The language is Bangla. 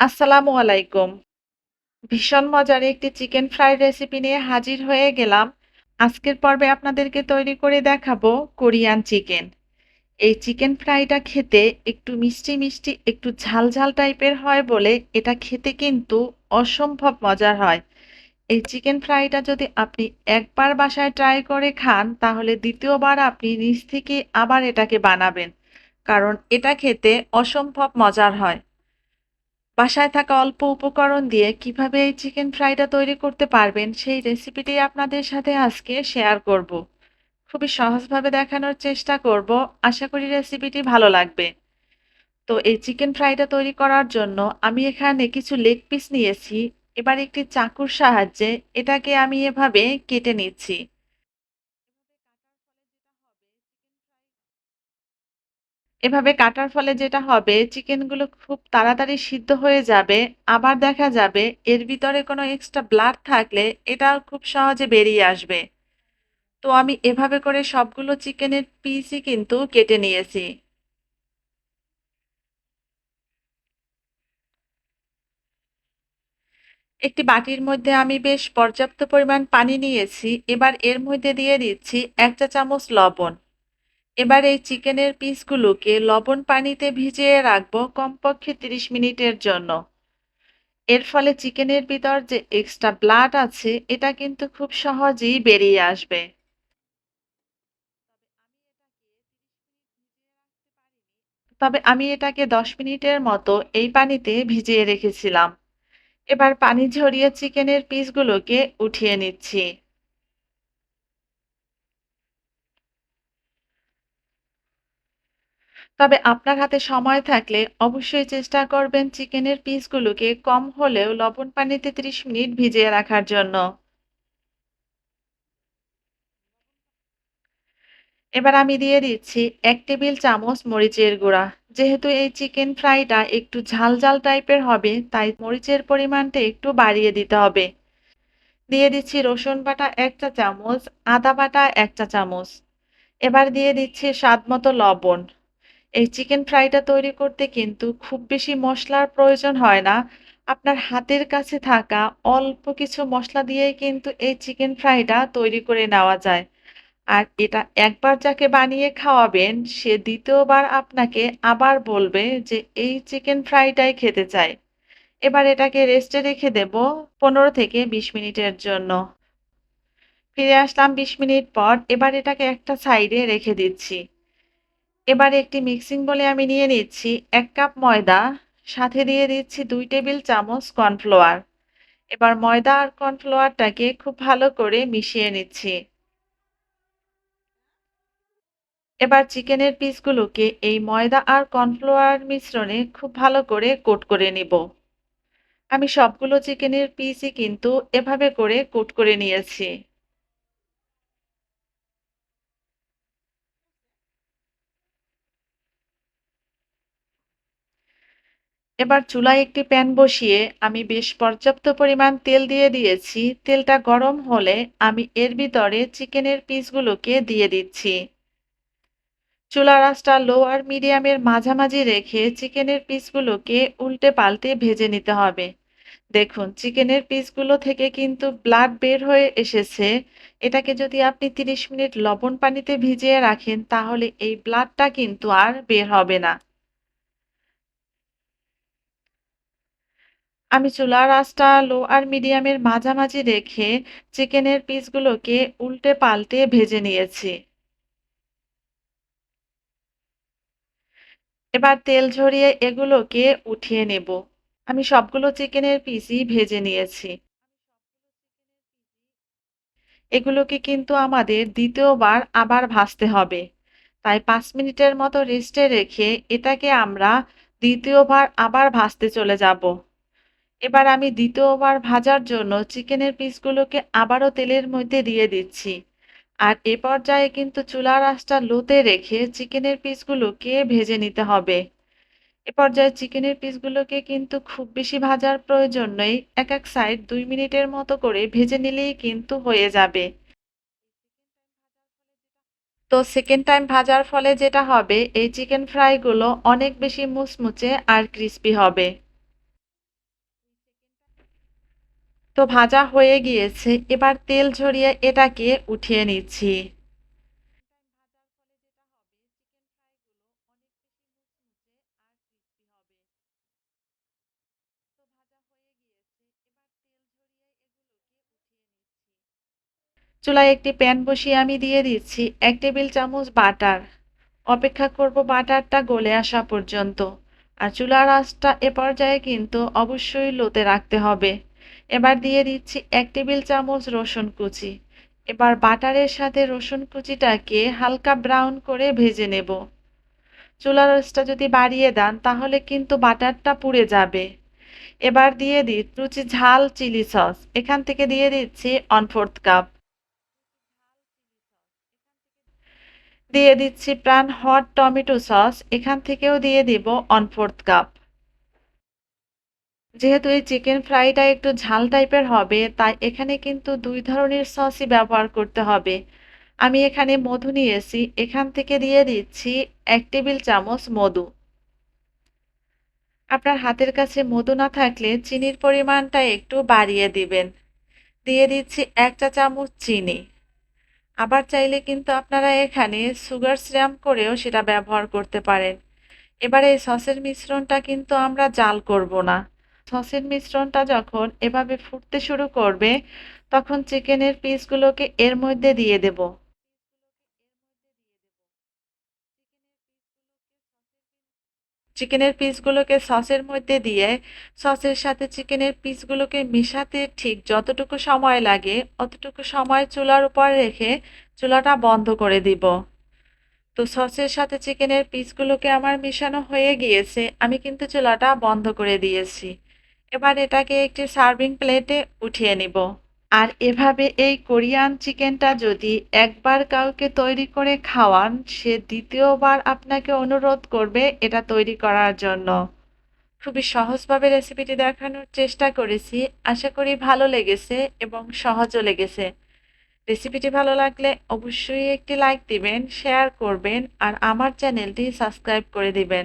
আসসালামু আলাইকুম। ভীষণ মজার একটি চিকেন ফ্রাইড রেসিপি নিয়ে হাজির হয়ে গেলাম। আজকের পর্বে আপনাদেরকে তৈরি করে দেখাবো কোরিয়ান চিকেন। এই চিকেন ফ্রাইটা খেতে একটু মিষ্টি, মিষ্টি একটু ঝাল, ঝাল টাইপের হয় বলে এটা খেতে কিন্তু অসম্ভব মজার হয়। এই চিকেন ফ্রাইটা যদি আপনি একবার বাসায় ট্রাই করে খান তাহলে দ্বিতীয়বার আপনি নিজ থেকে আবার এটাকে বানাবেন। কারণ এটা খেতে অসম্ভব মজার হয়। বাসায় থাকা অল্প উপকরণ দিয়ে কীভাবে এই চিকেন ফ্রাইটা তৈরি করতে পারবেন, সেই রেসিপিটি আপনাদের সাথে আজকে শেয়ার করব। খুবই সহজভাবে দেখানোর চেষ্টা করব। আশা করি রেসিপিটি ভালো লাগবে। তো এই চিকেন ফ্রাইটা তৈরি করার জন্য আমি এখানে কিছু লেগ পিস নিয়েছি। এবার একটি চাকুর সাহায্যে এটাকে আমি এভাবে কেটে নিচ্ছি। এভাবে কাটার ফলে যেটা হবে, চিকেনগুলো খুব তাড়াতাড়ি সিদ্ধ হয়ে যাবে। আবার দেখা যাবে এর ভিতরে কোনো এক্সট্রা ব্লাড থাকলে এটা খুব সহজে বেরিয়ে আসবে। তো আমি এভাবে করে সবগুলো চিকেনের পিসই কিন্তু কেটে নিয়েছি। একটি বাটির মধ্যে আমি বেশ পর্যাপ্ত পরিমাণ পানি নিয়েছি। এবার এর মধ্যে দিয়ে দিচ্ছি এক চা চামচ লবণ। এবার এই চিকেনের পিসগুলোকে লবণ পানিতে ভিজিয়ে রাখব কমপক্ষে ৩০ মিনিটের জন্য। এর ফলে চিকেনের ভিতর যে এক্সট্রা ব্লাড আছে, এটা কিন্তু খুব সহজেই বেরিয়ে আসবে। তবে আমি এটাকে ১০ মিনিটের মতো এই পানিতে ভিজিয়ে রেখেছিলাম। এবার পানি ঝরিয়ে চিকেনের পিসগুলোকে উঠিয়ে নিচ্ছি। তবে আপনার হাতে সময় থাকলে অবশ্যই চেষ্টা করবেন চিকেনের পিসগুলোকে কম হলেও লবণ পানিতে ৩০ মিনিট ভিজিয়ে রাখার জন্য। এবার আমি দিয়ে দিচ্ছি এক টেবিল চামচ মরিচের গুঁড়া। যেহেতু এই চিকেন ফ্রাইটা একটু ঝাল ঝাল টাইপের হবে, তাই মরিচের পরিমাণটা একটু বাড়িয়ে দিতে হবে। দিয়ে দিচ্ছি রসুন বাটা এক চা চামচ, আদা বাটা এক চা চামচ। এবার দিয়ে দিচ্ছি স্বাদ মতো লবণ। এই চিকেন ফ্রাইটা তৈরি করতে কিন্তু খুব বেশি মশলার প্রয়োজন হয় না। আপনার হাতের কাছে থাকা অল্প কিছু মশলা দিয়েই কিন্তু এই চিকেন ফ্রাইটা তৈরি করে নেওয়া যায়। আর এটা একবার যাকে বানিয়ে খাওয়াবেন, সে দ্বিতীয়বার আপনাকে আবার বলবে যে এই চিকেন ফ্রাইটাই খেতে চাই এবার এটাকে রেস্টে রেখে দেব পনেরো থেকে বিশ মিনিটের জন্য। ফিরে আসলাম বিশ মিনিট পর, এবার এটাকে একটা সাইডে রেখে দিচ্ছি। এবার একটি মিক্সিং বলে আমি নিয়ে নিচ্ছি এক কাপ ময়দা, সাথে দিয়ে দিচ্ছি দুই টেবিল চামচ কর্নফ্লাওয়ার এবার ময়দা আর কর্নফ্লাওয়ারটাকে খুব ভালো করে মিশিয়ে নিচ্ছি। এবার চিকেনের পিসগুলোকে এই ময়দা আর কর্নফ্লাওয়ার মিশ্রণে খুব ভালো করে কোট করে নিব। আমি সবগুলো চিকেনের পিসই কিন্তু এভাবে করে কোট করে নিয়েছি। এবার চুলায় একটি প্যান বসিয়ে আমি বেশ পর্যাপ্ত পরিমাণ তেল দিয়ে দিয়েছি। তেলটা গরম হলে আমি এর ভিতরে চিকেনের পিসগুলোকে দিয়ে দিচ্ছি। চুলার আঁচটা লো আর মিডিয়ামের মাঝামাঝি রেখে চিকেনের পিসগুলোকে উল্টে পাল্টে ভেজে নিতে হবে। দেখুন, চিকেনের পিসগুলো থেকে কিন্তু ব্লাড বের হয়ে এসেছে। এটাকে যদি আপনি ৩০ মিনিট লবণ পানিতে ভিজিয়ে রাখেন, তাহলে এই ব্লাডটা কিন্তু আর বের হবে না। আমি চুলার আঁচটা লো আর মিডিয়ামের মাঝামাঝি রেখে চিকেনের পিসগুলোকে উল্টে পাল্টে ভেজে নিয়েছি। এবার তেল ঝরিয়ে এগুলোকে উঠিয়ে নেব। আমি সবগুলো চিকেনের পিসই ভেজে নিয়েছি। এগুলোকে কিন্তু আমাদের দ্বিতীয়বার আবার ভাজতে হবে। তাই পাঁচ মিনিটের মতো রেস্টে রেখে এটাকে আমরা দ্বিতীয়বার আবার ভাজতে চলে যাব। এবার আমি দ্বিতীয়বার ভাজার জন্য চিকেনের পিসগুলোকে আবারও তেলের মধ্যে দিয়ে দিচ্ছি। আর এ পর্যায়ে কিন্তু চুলার আঁচটা লোতে রেখে চিকেনের পিসগুলোকে ভেজে নিতে হবে। এ পর্যায়ে চিকেনের পিসগুলোকে কিন্তু খুব বেশি ভাজার প্রয়োজন নেই, এক এক সাইড দুই মিনিটের মতো করে ভেজে নিলেই কিন্তু হয়ে যাবে। তো সেকেন্ড টাইম ভাজার ফলে যেটা হবে, এই চিকেন ফ্রাইগুলো অনেক বেশি মুচমুচে আর ক্রিস্পি হবে। তো ভাজা হয়ে গিয়েছে, এবার তেল ঝরিয়ে এটাকে উঠিয়ে নিচ্ছি। চুলায় একটি প্যান বসিয়ে আমি দিয়ে দিচ্ছি এক টেবিল চামচ বাটার। অপেক্ষা করব বাটারটা গলে আসা পর্যন্ত। আর চুলার আঁচটা এ পর্যায়ে কিন্তু অবশ্যই লোতে রাখতে হবে। এবার দিয়ে দিচ্ছি এক টেবিল চামচ রসুন কুচি। এবার বাটারের সাথে রসুন কুচিটাকে হালকা ব্রাউন করে ভেজে নেব। চুলার রসটা যদি বাড়িয়ে দেন, তাহলে কিন্তু বাটারটা পুড়ে যাবে। এবার দিয়ে দিই রুচি ঝাল চিলি সস। এখান থেকে দিয়ে দিচ্ছি ওয়ান ফোর্থ কাপ। দিয়ে দিচ্ছি প্রাণ হট টমেটো সস। এখান থেকেও দিয়ে দিব ওয়ান ফোর্থ কাপ। যেহেতু এই চিকেন ফ্রাইটা একটু ঝাল টাইপের হবে, তাই এখানে কিন্তু দুই ধরনের সসই ব্যবহার করতে হবে। আমি এখানে মধু নিয়েছি, এখান থেকে দিয়ে দিচ্ছি এক টেবিল চামচ মধু। আপনার হাতের কাছে মধু না থাকলে চিনির পরিমাণটা একটু বাড়িয়ে দিবেন। দিয়ে দিচ্ছি এক চা চামচ চিনি। আবার চাইলে কিন্তু আপনারা এখানে সুগার স্র্যাম করেও সেটা ব্যবহার করতে পারেন। এবারে সসের মিশ্রণটা কিন্তু আমরা জাল করব না। সসের মিশ্রণটা যখন এভাবে ফুটতে শুরু করবে, তখন চিকেনের পিসগুলোকে এর মধ্যে দিয়ে দেব। চিকেনের পিসগুলোকে সসের মধ্যে দিয়ে, সসের সাথে চিকেনের পিসগুলোকে মিশাতে ঠিক যতটুকু সময় লাগে, অতটুকু সময় চুলার উপর রেখে চুলাটা বন্ধ করে দিব। তো সসের সাথে চিকেনের পিসগুলোকে আমার মিশানো হয়ে গিয়েছে, আমি কিন্তু চুলাটা বন্ধ করে দিয়েছি। এবার এটাকে একটি সার্ভিং প্লেটে উঠিয়ে নিব। আর এভাবে এই কোরিয়ান চিকেনটা যদি একবার কাউকে তৈরি করে খাওয়ান, সে দ্বিতীয়বার আপনাকে অনুরোধ করবে এটা তৈরি করার জন্য। খুবই সহজভাবে রেসিপিটি দেখানোর চেষ্টা করেছি। আশা করি ভালো লেগেছে এবং সহজও লেগেছে। রেসিপিটি ভালো লাগলে অবশ্যই একটি লাইক দিবেন শেয়ার করবেন, আর আমার চ্যানেলটি সাবস্ক্রাইব করে দিবেন।